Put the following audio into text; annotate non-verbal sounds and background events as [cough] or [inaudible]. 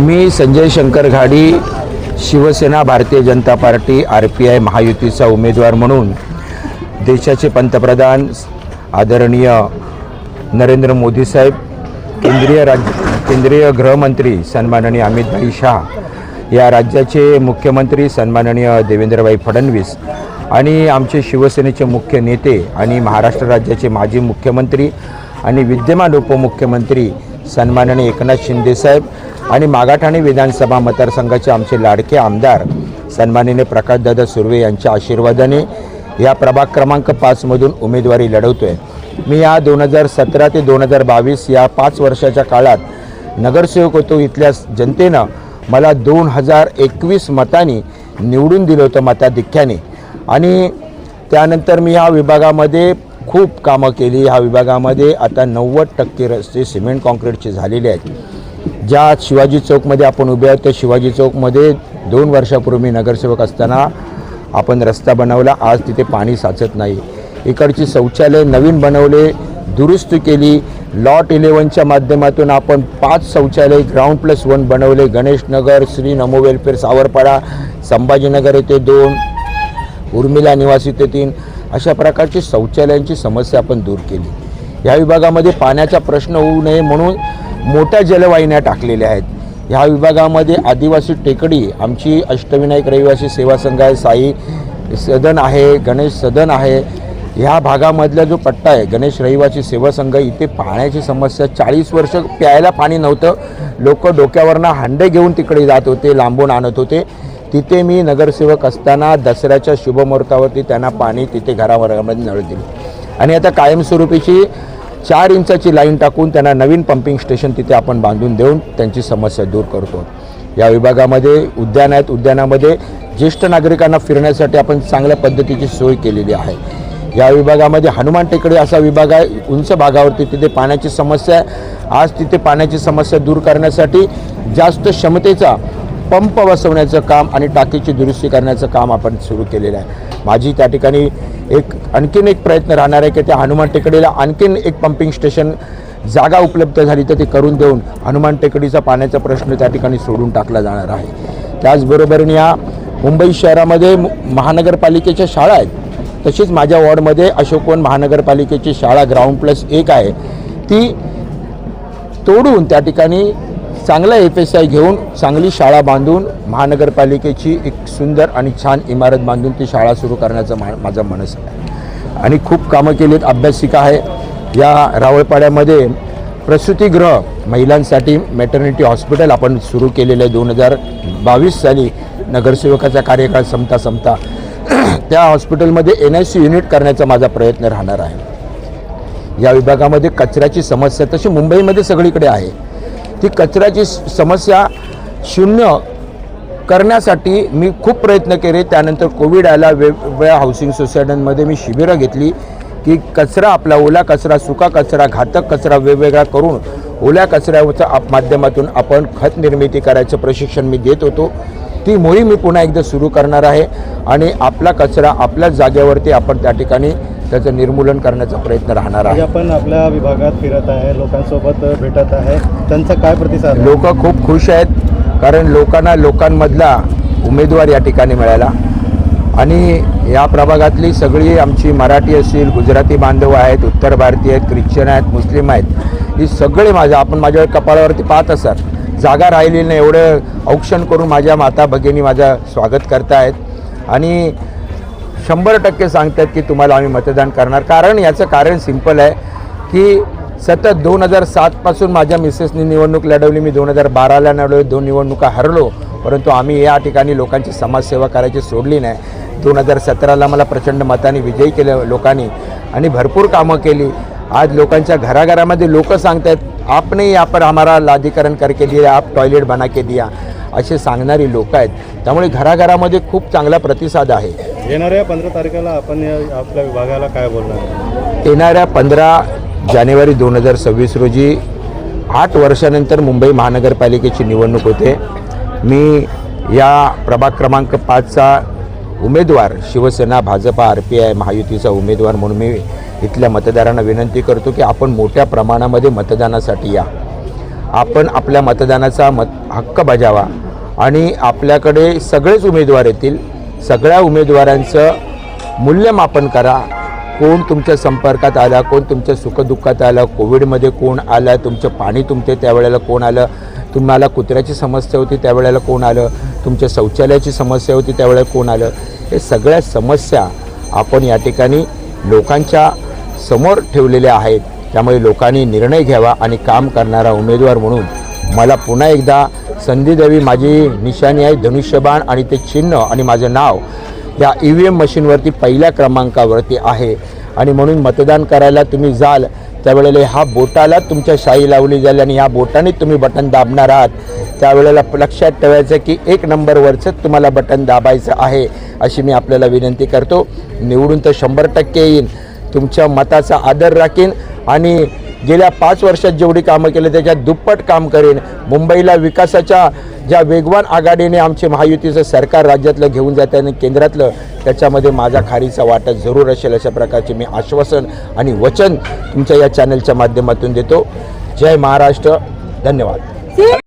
Me Sanjay Shankar Ghadi Shiv Sena Bharatiya Janata party R P I महायुतीचा उमेदवार म्हणून देशाचे पंतप्रधान आदरणीय नरेंद्र मोदी साहेब केंद्रीय राज्य केंद्रीय गृहमंत्री सन्माननीय अमितभाई शाह या राज्याचे मुख्यमंत्री सन्माननीय देवेंद्रभाई फडणवीस आणि आमचे शिवसेनेचे मुख्य नेते आणि महाराष्ट्र राज्याचे माजी मुख्यमंत्री आणि विद्यमान उपमुख्यमंत्री सन्माननीय एकनाथ शिंदेसाहेब आणि मागाठाणे विधानसभा मतदारसंघाचे आमचे लाडके आमदार सन्मानिने प्रकाशदादा सुर्वे यांच्या आशीर्वादाने या प्रभाग क्रमांक पाचमधून उमेदवारी लढवतो आहे मी या दोन हजार सतरा ते दोन हजार बावीस या पाच वर्षाच्या काळात नगरसेवक होतो इथल्या जनतेनं मला दोन हजार एकवीस मतांनी निवडून दिलं होतं मताधिक्याने. आणि त्यानंतर मी ह्या विभागामध्ये खूप कामं केली. ह्या विभागामध्ये आता नव्वद टक्के रस्ते सिमेंट काँक्रीटचे झालेले आहेत. ज्या शिवाजी चौकमध्ये आपण उभे आहोत त्या शिवाजी चौकमध्ये दोन वर्षापूर्वी नगरसेवक असताना आपण रस्ता बनवला. आज तिथे पाणी साचत नाही. इकडची शौचालय नवीन बनवले दुरुस्ती केली. लॉट इलेवनच्या माध्यमातून आपण पाच शौचालय ग्राउंड प्लस वन बनवले. गणेशनगर श्री नमो वेलफेअर सावरपाडा संभाजीनगर येथे दोन उर्मिला निवास ते तीन. अशा प्रकारची शौचालयांची समस्या आपण दूर केली. या विभागामध्ये पाण्याचा प्रश्न होऊ नये म्हणून मोठ्या जलवाहिन्या टाकलेल्या आहेत. ह्या विभागामध्ये आदिवासी टेकडी आमची अष्टविनायक रहिवासी सेवा संघ आहे साई सदन आहे गणेश सदन आहे. ह्या भागामधला जो पट्टा आहे गणेश रहिवासी सेवा संघ इथे पाण्याची समस्या चाळीस वर्ष प्यायला पाणी नव्हतं. लोक डोक्यावरनं हांडे घेऊन तिकडे जात होते लांबून आणत होते. तिथे मी नगरसेवक असताना दसऱ्याच्या शुभमुहूर्तावरती त्यांना पाणी तिथे घरावरामध्ये नळ दिली. आणि आता कायमस्वरूपीची चार इंचाची लाईन टाकून त्यांना नवीन पंपिंग स्टेशन तिथे आपण बांधून देऊन त्यांची समस्या दूर करतो. या विभागामध्ये उद्यान आहेत उद्यानामध्ये ज्येष्ठ नागरिकांना फिरण्यासाठी आपण चांगल्या पद्धतीची सोय केलेली आहे. या विभागामध्ये हनुमान टेकडी असा विभाग आहे उंच भागावरती तिथे पाण्याची समस्या आहे. आज तिथे पाण्याची समस्या दूर करण्यासाठी जास्त क्षमतेचा पंप बसवण्याचं काम आणि टाकीची दुरुस्ती करण्याचं काम आपण सुरू केलेलं आहे. माझी त्या ठिकाणी एक आणखीन एक प्रयत्न राहणार आहे की त्या हनुमान टेकडीला आणखीन एक पंपिंग स्टेशन जागा उपलब्ध झाली तर ते करून देऊन हनुमान टेकडीचा पाण्याचा प्रश्न त्या ठिकाणी सोडून टाकला जाणार आहे. त्याचबरोबरीने या मुंबई शहरामध्ये महानगरपालिकेच्या शाळा आहेत. तशीच माझ्या वॉर्डमध्ये अशोकवन महानगरपालिकेची शाळा ग्राउंड प्लस एक आहे. ती तोडून त्या ठिकाणी चांगला एफ एस आय घेऊन चांगली शाळा बांधून महानगरपालिकेची एक सुंदर आणि छान इमारत बांधून ती शाळा सुरू करण्याचा मा माझा मनस आहे. आणि खूप कामं केली आहेत अभ्यासिका आहे. या रावळपाड्यामध्ये प्रसूतीगृह महिलांसाठी मेटर्निटी हॉस्पिटल आपण सुरू केलेलं आहे. दोन हजार बावीस साली नगरसेवकाचा कार्यकाळ संपता संपता [clears throat] त्या हॉस्पिटलमध्ये एन आय सी युनिट करण्याचा माझा प्रयत्न राहणार आहे. या विभागामध्ये कचऱ्याची समस्या तशी मुंबईमध्ये सगळीकडे आहे. ती कचऱ्याची स- समस्या शून्य करण्यासाठी मी खूप प्रयत्न केले. त्यानंतर कोविड आला वेगवेगळ्या हाऊसिंग सोसायट्यांमध्ये मी शिबिरं घेतली की कचरा आपला ओला कचरा सुका कचरा घातक कचरा वेगवेगळा करून ओल्या कचऱ्याच्या आप माध्यमातून आपण खत निर्मिती करायचं प्रशिक्षण मी देत होतो. ती मोहीम मी पुन्हा एकदा सुरू करणार आहे आणि आपला कचरा आपल्याच जागेवरती आपण त्या ठिकाणी त्याचं निर्मूलन करण्याचा प्रयत्न राहणार आहे. आपण आपल्या विभागात फिरत आहे लोकांसोबत भेटत आहे. त्यांचा काय प्रतिसाद आहे? लोक खूप खुश आहेत कारण लोकांना लोकांमधला उमेदवार या ठिकाणी मिळाला. आणि या प्रभागातली सगळी आमची मराठी असतील गुजराती बांधव आहेत उत्तर भारतीय आहेत ख्रिश्चन आहेत मुस्लिम आहेत ही सगळे माझ्या आपण माझ्या कपाळावरती पाहत असाल जागा राहिलेली नाही एवढं औक्षण करून माझ्या माता भगिनी माझं स्वागत करतायत. आणि शंभर टक्के सांगतात की तुम्हाला आम्ही मतदान करणार. कारण याचं कारण सिंपल आहे की सतत दोन हजार सातपासून माझ्या मिसेसनी निवडणूक लढवली. मी दोन हजार बाराला लढवली. दोन निवडणुका हरलो. परंतु आम्ही या ठिकाणी लोकांची समाजसेवा करायची सोडली नाही. दोन हजार सतराला मला प्रचंड मताने विजयी केलं लोकांनी आणि भरपूर कामं केली. आज लोकांच्या घराघरामध्ये लोक सांगतात आपने यहाँ पर हमारा लादीकरण करके दिया आप टॉयलेट बना के दिया. असे सांगणारी लोक आहेत. त्यामुळे घराघरामध्ये खूप चांगला प्रतिसाद आहे. येणाऱ्या पंधरा तारखेला आपण आपल्या विभागाला काय बोलणार? येणाऱ्या पंधरा जानेवारी दोन हजार सव्वीस रोजी आठ वर्षानंतर मुंबई महानगरपालिकेची निवडणूक होते. मी या प्रभाग क्रमांक पाचचा उमेदवार Shiv Sena Bhajapa R P I महायुतीचा उमेदवार म्हणून मी इथल्या मतदारांना विनंती करतो की आपण मोठ्या प्रमाणामध्ये मतदानासाठी या. आपण आपल्या मतदानाचा मत हक्क बजावा. आणि आपल्याकडे सगळेच उमेदवार येतील. सगळ्या उमेदवारांचं मूल्यमापन करा. कोण तुमच्या संपर्कात आला कोण तुमच्या सुखदुःखात आलं कोविडमध्ये कोण आलं तुमचं पाणी तुमचे त्यावेळेला कोण आलं तुम्हाला कुत्र्याची समस्या होती त्यावेळेला कोण आलं तुमच्या शौचालयाची समस्या होती त्यावेळेला कोण आलं हे सगळ्या समस्या आपण या ठिकाणी लोकांच्या समोर ठेवलेल्या आहेत. त्यामुळे लोकांनी निर्णय घ्यावा आणि काम करणारा उमेदवार म्हणून मला पुन्हा एकदा संधी द्यावी. माझी निशाणी आहे धनुष्यबाण आणि ते चिन्ह आणि माझं नाव या ई व्ही एम मशीनवरती पहिल्या क्रमांकावरती आहे. आणि म्हणून मतदान करायला तुम्ही जाल त्यावेळेला ह्या बोटाला तुमच्या शाई लावली जाईल आणि ह्या बोटाने तुम्ही बटन दाबणार आहात. त्यावेळेला लक्षात ठेवायचं की एक नंबरवरचंच तुम्हाला बटन दाबायचं आहे अशी मी आपल्याला विनंती करतो. निवडून तर शंभर टक्के येईन तुमच्या मताचा आदर राखीन. आणि गेल्या पाच वर्षात जेवढी कामं केली त्याच्यात दुप्पट काम करेन. मुंबईला विकासाच्या ज्या वेगवान आघाडीने आमचे महायुतीचं सरकार राज्यातलं घेऊन जाते आणि केंद्रातलं त्याच्यामध्ये माझा खारीचा वाटा जरूर असेल अशा प्रकारचे मी आश्वासन आणि वचन तुमच्या या चॅनलच्या माध्यमातून देतो. जय महाराष्ट्र. धन्यवाद.